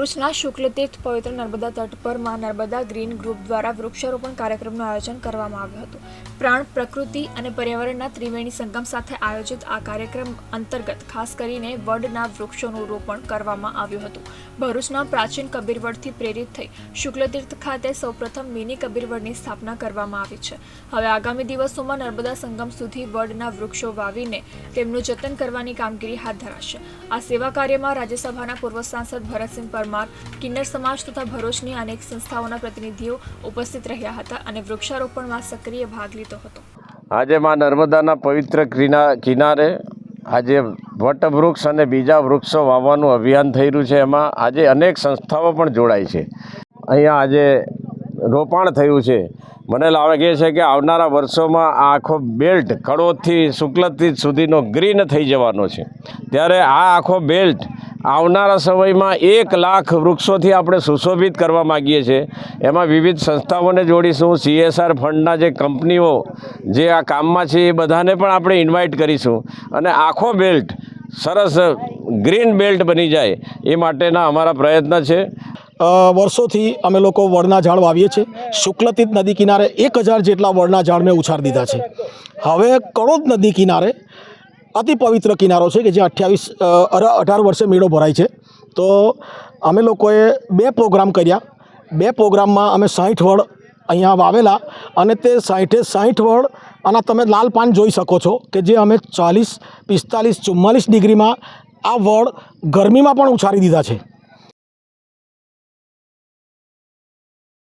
ભરૂચના શુક્લતીર્થ પવિત્ર નર્મદા તટ પરમાં નર્મદા ગ્રીન ગ્રુપ દ્વારા વૃક્ષારોપણ કાર્યક્રમનું આયોજન કરવામાં આવ્યું હતું. પ્રાણ, પ્રકૃતિ અને પર્યાવરણના ત્રિવેણી સંગમ સાથે આયોજિત આ કાર્યક્રમ અંતર્ગત ખાસ કરીને વડના વૃક્ષોનું રોપણ કરવામાં આવ્યું હતું. ભરૂચના પ્રાચીન કબીરવડથી પ્રેરિત થઈ શુક્લતીર્થ ખાતે સૌપ્રથમ મિની કબીરવડની સ્થાપના કરવામાં આવી છે. હવે આગામી દિવસોમાં નર્મદા સંગમ સુધી વડના વૃક્ષો વાવીને તેમનું જતન કરવાની કામગીરી હાથ ધરાશે. આ સેવા કાર્યમાં રાજ્યસભાના પૂર્વ સાંસદ ભરતસિંહ પરમાર કિન્નર સમાજ તથા ભરૂચની અનેક સંસ્થાઓના પ્રતિનિધિઓ ઉપસ્થિત રહ્યા હતા અને વૃક્ષારોપણમાં સક્રિય ભાગ લીધો હતો. આજે માં નર્મદાના પવિત્ર કિના, કિનારે આજે વટવૃક્ષ અને બીજા વૃક્ષો વાવવાનું અભિયાન થઈ રહ્યું છે. એમાં આજે અનેક સંસ્થાઓ પણ જોડાય છે. અહીંયા આજે રોપાણ થયું છે. મને લાગે છે કે આવનારા વર્ષોમાં આ આખો બેલ્ટ કડોદથી શુક્લતીર્થ સુધીનો ગ્રીન થઈ જવાનો છે. ત્યારે આ આખો બેલ્ટ આવનારા સમયમાં એક લાખ વૃક્ષોથી આપણે સુશોભિત કરવા માગીએ છીએ. એમાં વિવિધ સંસ્થાઓને જોડીશું. સીએસઆર ફંડના જે કંપનીઓ જે આ કામમાં છે એ બધાને પણ આપણે ઇન્વાઇટ કરીશું. અને આખો બેલ્ટ સરસ ગ્રીન બેલ્ટ બની જાય એ માટેના અમારા પ્રયત્ન છે. વર્ષોથી અમે લોકો વડના ઝાડ વાવીએ છીએ. શુક્લતીત નદી કિનારે એક હજાર જેટલા વડના ઝાડ મેં ઉછાર દીધા છે. હવે કડોદ નદી કિનારે અતિ પવિત્ર કિનારો છે કે જે અઠ્યાવીસ અઢાર વર્ષે મેળો ભરાય છે. તો અમે લોકોએ બે પ્રોગ્રામ કર્યા. બે પ્રોગ્રામમાં અમે સાહીઠ વડ અહીંયા વાવેલા અને તે સાહીઠે સાહીઠ વડ અને તમે લાલ પાન જોઈ શકો છો કે જે અમે ચાલીસ, પિસ્તાલીસ, ચુમ્માલીસ ડિગ્રીમાં આ વડ ગરમીમાં પણ ઉછારી દીધા છે.